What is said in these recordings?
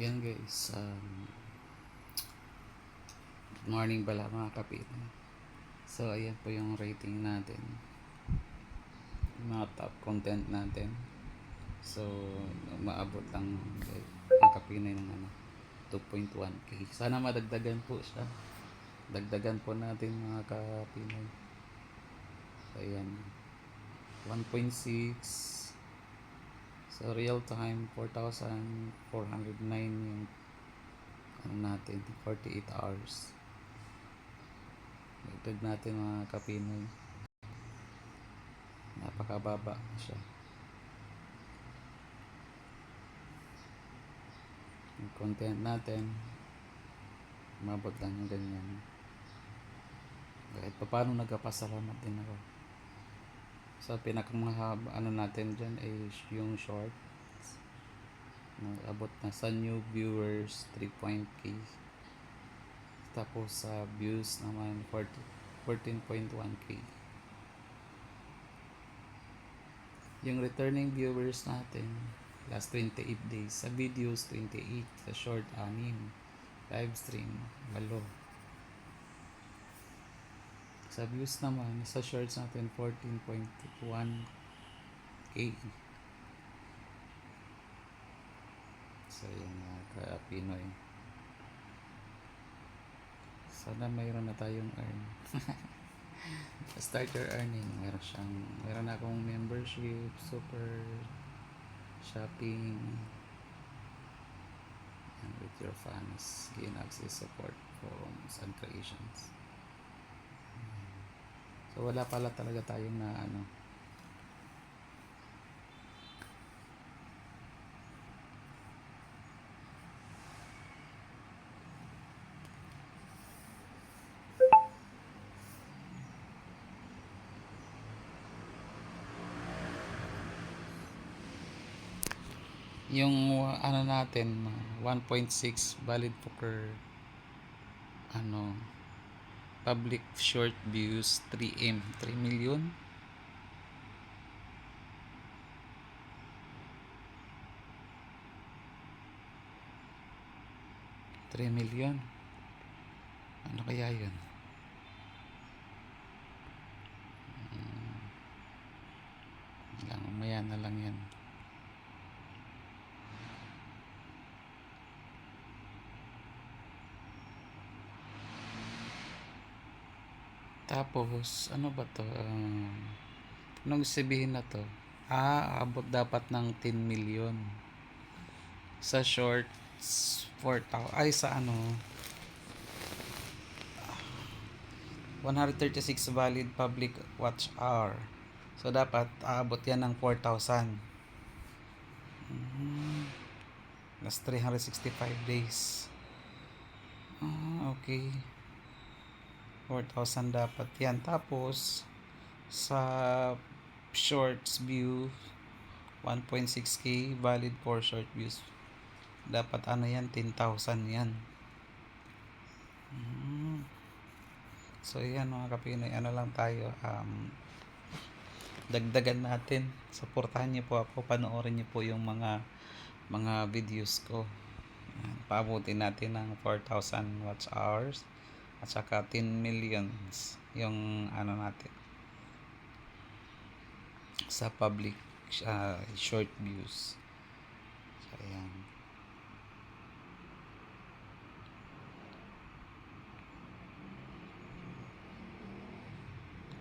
Yan guys. Um, good morning pala mga kapit. So ayan po yung rating natin. Yung mga top content natin. So maabot lang guys, ang kapinay ng ano 2.1k. Sana madagdagan po siya. Dagdagan po natin mga kapinay. So ayan. 1.6 So real time 4,409 yung ano natin 48 hours. Dagdag natin mga kapinoy. Napakababa siya. Yung content natin umabot lang yung ganyan. Kahit pa paano nagkapasalamat din ako. So, pinakamahaba ano natin dyan ay yung short. Nag-abot na sa new viewers 3.k. Tapos sa views naman 40 14.1k. Yung returning viewers natin last 28 days. Sa videos 28, sa short 6, live stream 8. Sa views naman, sa shorts natin 14.1k. So yun mga ka-Pinoy. Sana mayroon na tayong earn. Start your earning. Meron siyang, meron na akong membership, super shopping, and with your fans, gain access support from Sun Creations. Wala pala talaga tayong na ano. Yung ano natin, uh, 1.6 valid poker ano public short views 3M 3 million. Three million. Ano kaya yun? Hmm. lang umaya na lang yan Tapos, ano ba to? Um, anong sabihin na to? Ah, abot dapat ng 10 million. Sa shorts, 4,000. Ay, sa ano? 136 valid public watch hour. So, dapat aabot yan ng 4,000. Mm, last 365 days. Ah, okay. 4,000 dapat yan. Tapos, sa shorts view, 1.6k valid for short views. Dapat ano yan, 10,000 yan. Mm. So, yan mga kapinoy, ano lang tayo, um, dagdagan natin. Suportahan niyo po ako, panoorin niyo po yung mga mga videos ko. Paabutin natin ng 4,000 watch hours at saka 10 millions yung ano natin. Sa public uh, short views. So ayan.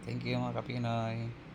Thank you mga kapinoy